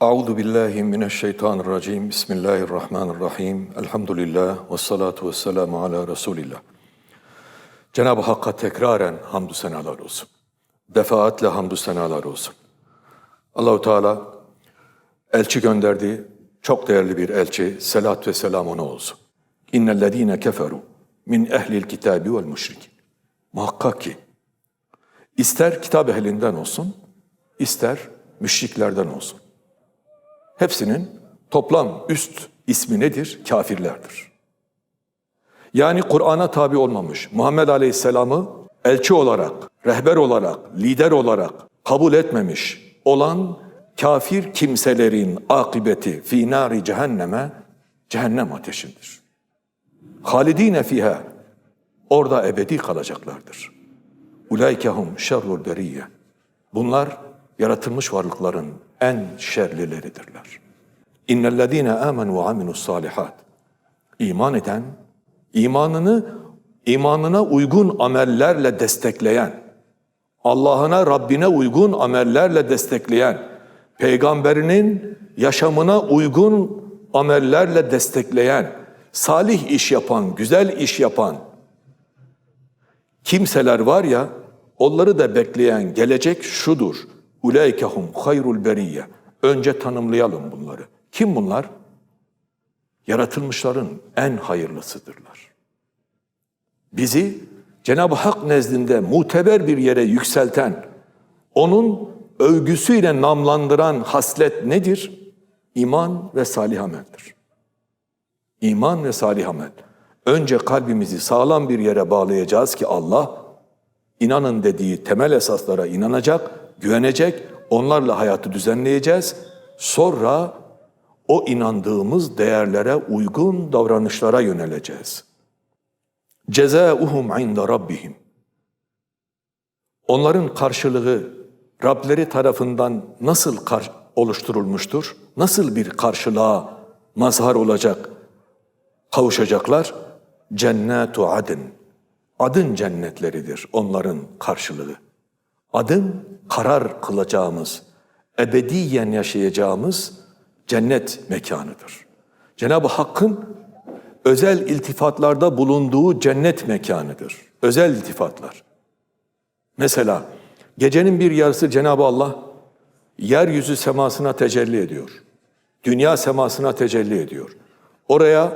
Euzu billahi mineşşeytanirracim. Bismillahirrahmanirrahim. Elhamdülillah ve salatu ve selamu ala Resulillah. Cenab-ı Hakk'a tekraren hamdü senalar olsun. Defaatle hamdü senalar olsun. Allahu Teala elçi gönderdi. Çok değerli bir elçi. Selat ve selam ona olsun. İnnellezîne keferu min ehlil kitabi vel müşrikin. Muhakkak ki ister kitap ehlinden olsun, ister müşriklerden olsun. Hepsinin toplam üst ismi nedir? Kafirlerdir. Yani Kur'an'a tabi olmamış, Muhammed Aleyhisselam'ı elçi olarak, rehber olarak, lider olarak kabul etmemiş olan kafir kimselerin akıbeti fi nari cehenneme, cehennem ateşindir. Halidine fiha, orada ebedi kalacaklardır. Ulaykehum şerrul beriyye. Bunlar yaratılmış varlıkların en şerlileridirler. İnnellezîne âmenû aminus salihat. İman eden, imanını imanına uygun amellerle destekleyen, Allah'ına, Rabbine uygun amellerle destekleyen, peygamberinin yaşamına uygun amellerle destekleyen, salih iş yapan, güzel iş yapan kimseler var ya, onları da bekleyen gelecek şudur. Uleykehum hayrul beriyye. Önce tanımlayalım bunları. Kim bunlar? Yaratılmışların en hayırlısıdırlar. Bizi Cenab-ı Hak nezdinde muteber bir yere yükselten, onun övgüsüyle namlandıran haslet nedir? İman ve salih ameldir. İman ve salih amel. Önce kalbimizi sağlam bir yere bağlayacağız ki Allah inanın dediği temel esaslara inanacak, güvenecek, onlarla hayatı düzenleyeceğiz. Sonra o inandığımız değerlere uygun davranışlara yöneleceğiz. Cezauhum inde rabbihim. Onların karşılığı Rableri tarafından nasıl oluşturulmuştur? Nasıl bir karşılığa mazhar olacak, kavuşacaklar? Cennetu adın. Adın cennetleridir onların karşılığı. Adın karar kılacağımız, ebediyen yaşayacağımız cennet mekanıdır. Cenab-ı Hakk'ın özel iltifatlarda bulunduğu cennet mekanıdır. Özel iltifatlar. Mesela gecenin bir yarısı Cenab-ı Allah yeryüzü semasına tecelli ediyor. Dünya semasına tecelli ediyor. Oraya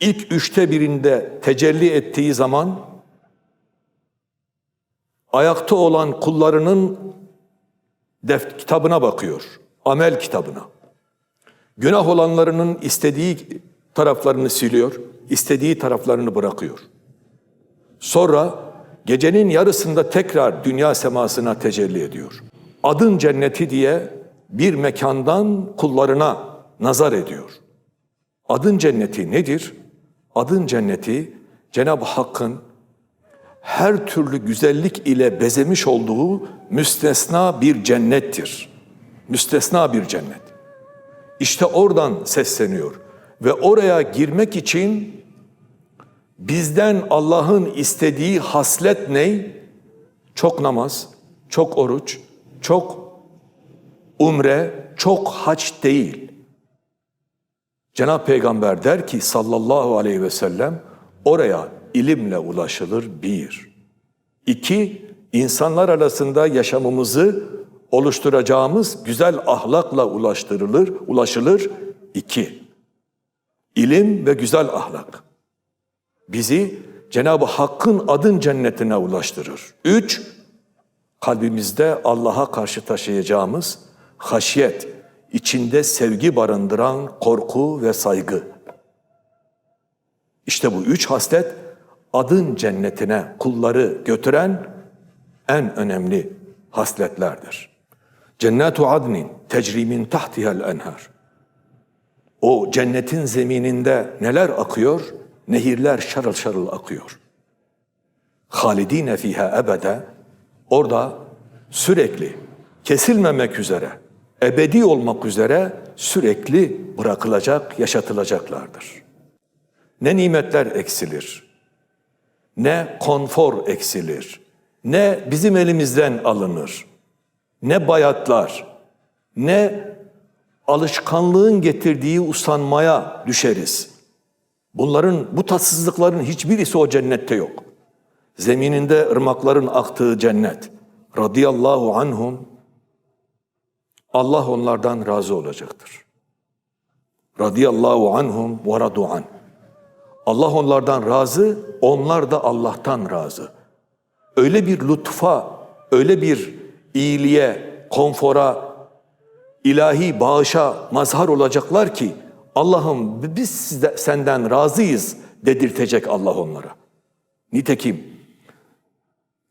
ilk üçte birinde tecelli ettiği zaman ayakta olan kullarının def kitabına bakıyor. Amel kitabına. Günah olanlarının istediği taraflarını siliyor, istediği taraflarını bırakıyor. Sonra gecenin yarısında tekrar dünya semasına tecelli ediyor. Adın cenneti diye bir mekandan kullarına nazar ediyor. Adın cenneti nedir? Adın cenneti Cenab-ı Hakk'ın her türlü güzellik ile bezemiş olduğu müstesna bir cennettir. Müstesna bir cennet. İşte oradan sesleniyor ve oraya girmek için bizden Allah'ın istediği haslet ne? Çok namaz, çok oruç, çok umre, çok haç değil. Cenab-ı Peygamber der ki sallallahu aleyhi ve sellem oraya ilimle ulaşılır bir. İki, insanlar arasında yaşamımızı oluşturacağımız güzel ahlakla ulaştırılır, ulaşılır. İki, ilim ve güzel ahlak. Bizi Cenab-ı Hakk'ın adın cennetine ulaştırır. Üç, kalbimizde Allah'a karşı taşıyacağımız haşiyet, içinde sevgi barındıran korku ve saygı. İşte bu üç haslet adın cennetine kulları götüren en önemli hasletlerdir. Cennetu adnin tecrimin tahtihel enhar. O cennetin zemininde neler akıyor? Nehirler şarıl şarıl akıyor. Halidine fiha ebede orada sürekli kesilmemek üzere, ebedi olmak üzere sürekli bırakılacak, yaşatılacaklardır. Ne nimetler eksilir, ne konfor eksilir, ne bizim elimizden alınır, ne bayatlar, ne alışkanlığın getirdiği usanmaya düşeriz. Bunların, bu tatsızlıkların hiçbirisi o cennette yok. Zemininde ırmakların aktığı cennet. Radiyallahu anhum. Allah onlardan razı olacaktır. Radiyallahu anhum ve radu an. Allah onlardan razı, onlar da Allah'tan razı. Öyle bir lütfa, öyle bir iyiliğe, konfora, ilahi bağışa mazhar olacaklar ki Allah'ım biz sizde, senden razıyız dedirtecek Allah onlara. Nitekim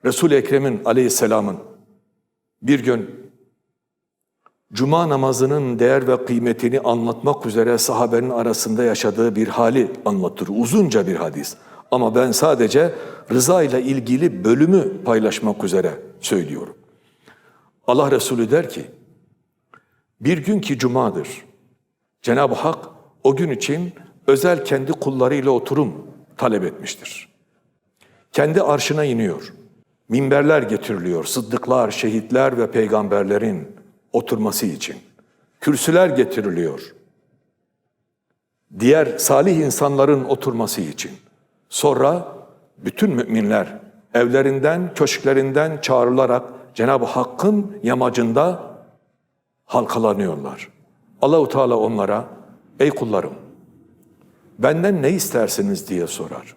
Resul-i Ekrem'in aleyhisselamın bir gün Cuma namazının değer ve kıymetini anlatmak üzere sahabenin arasında yaşadığı bir hali anlatır. Uzunca bir hadis. Ama ben sadece rıza ile ilgili bölümü paylaşmak üzere söylüyorum. Allah Resulü der ki, bir gün ki cumadır. Cenab-ı Hak o gün için özel kendi kullarıyla oturum talep etmiştir. Kendi arşına iniyor. Minberler getiriliyor. Sıddıklar, şehitler ve peygamberlerin oturması için. Kürsüler getiriliyor. Diğer salih insanların oturması için. Sonra bütün müminler evlerinden, köşklerinden çağrılarak Cenab-ı Hakk'ın yamacında halkalanıyorlar. Allahu Teala onlara ey kullarım benden ne istersiniz diye sorar.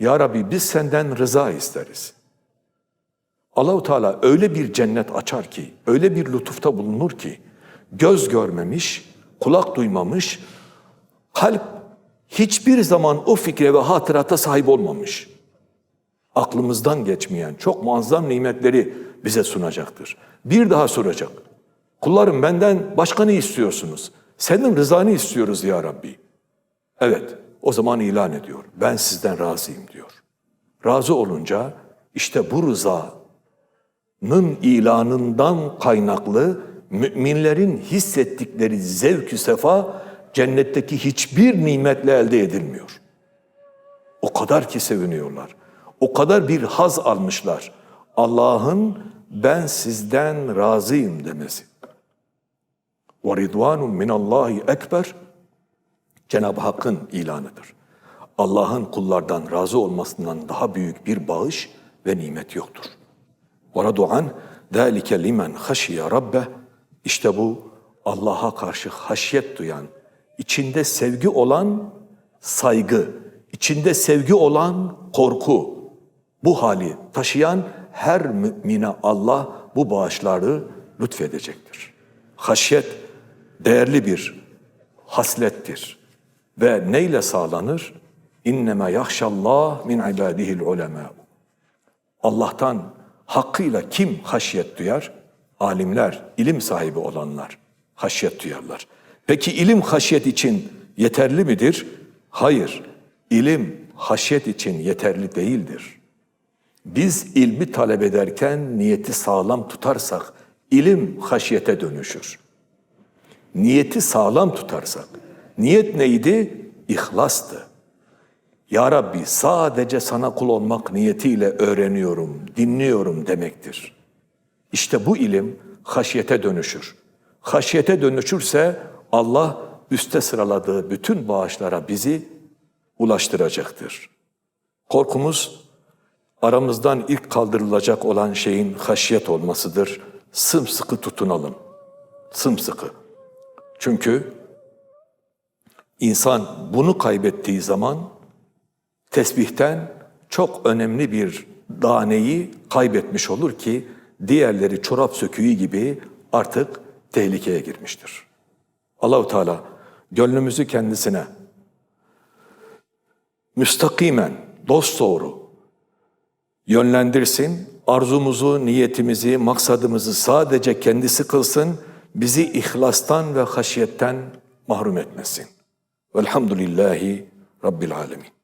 Ya Rabbi biz senden rıza isteriz. Allahu Teala öyle bir cennet açar ki, öyle bir lütufta bulunur ki göz görmemiş, kulak duymamış, kalp hiçbir zaman o fikre ve hatırata sahip olmamış. Aklımızdan geçmeyen çok muazzam nimetleri bize sunacaktır. Bir daha soracak. Kullarım benden başka ne istiyorsunuz? Senin rızanı istiyoruz ya Rabbi. Evet, o zaman ilan ediyor. Ben sizden razıyım diyor. Razı olunca işte bu rızanın ilanından kaynaklı müminlerin hissettikleri zevkü sefa cennetteki hiçbir nimetle elde edilmiyor. O kadar ki seviniyorlar. O kadar bir haz almışlar. Allah'ın ben sizden razıyım demesi. Ve ridvanun minallahi ekber Cenab-ı Hakk'ın ilanıdır. Allah'ın kullardan razı olmasından daha büyük bir bağış ve nimet yoktur. Ve radu'an ذَٰلِكَ limen خَشِيَ rabbe İşte bu Allah'a karşı haşyet duyan, içinde sevgi olan saygı, içinde sevgi olan korku, bu hali taşıyan her mümine Allah bu bağışları lütfedecektir. Haşyet değerli bir haslettir. Ve neyle sağlanır? İnneme yahşallah min ibadihil ulema. Allah'tan hakkıyla kim haşyet duyar? Alimler, ilim sahibi olanlar haşyet duyarlar. Peki ilim haşyet için yeterli midir? Hayır. İlim haşyet için yeterli değildir. Biz ilmi talep ederken niyeti sağlam tutarsak ilim haşyete dönüşür. Niyeti sağlam tutarsak. Niyet neydi? İhlastı. Ya Rabbi sadece sana kul olmak niyetiyle öğreniyorum, dinliyorum demektir. İşte bu ilim haşyete dönüşür. Haşyete dönüşürse Allah üste sıraladığı bütün bağışlara bizi ulaştıracaktır. Korkumuz aramızdan ilk kaldırılacak olan şeyin haşyet olmasıdır. Sımsıkı tutunalım. Sımsıkı. Çünkü insan bunu kaybettiği zaman tesbihten çok önemli bir daneyi kaybetmiş olur ki diğerleri çorap söküğü gibi artık tehlikeye girmiştir. Allahu Teala gönlümüzü kendisine müstakimen, dosdoğru yönlendirsin, arzumuzu, niyetimizi, maksadımızı sadece kendisi kılsın, bizi ihlastan ve haşiyetten mahrum etmesin. Velhamdülillahi Rabbil Alemin.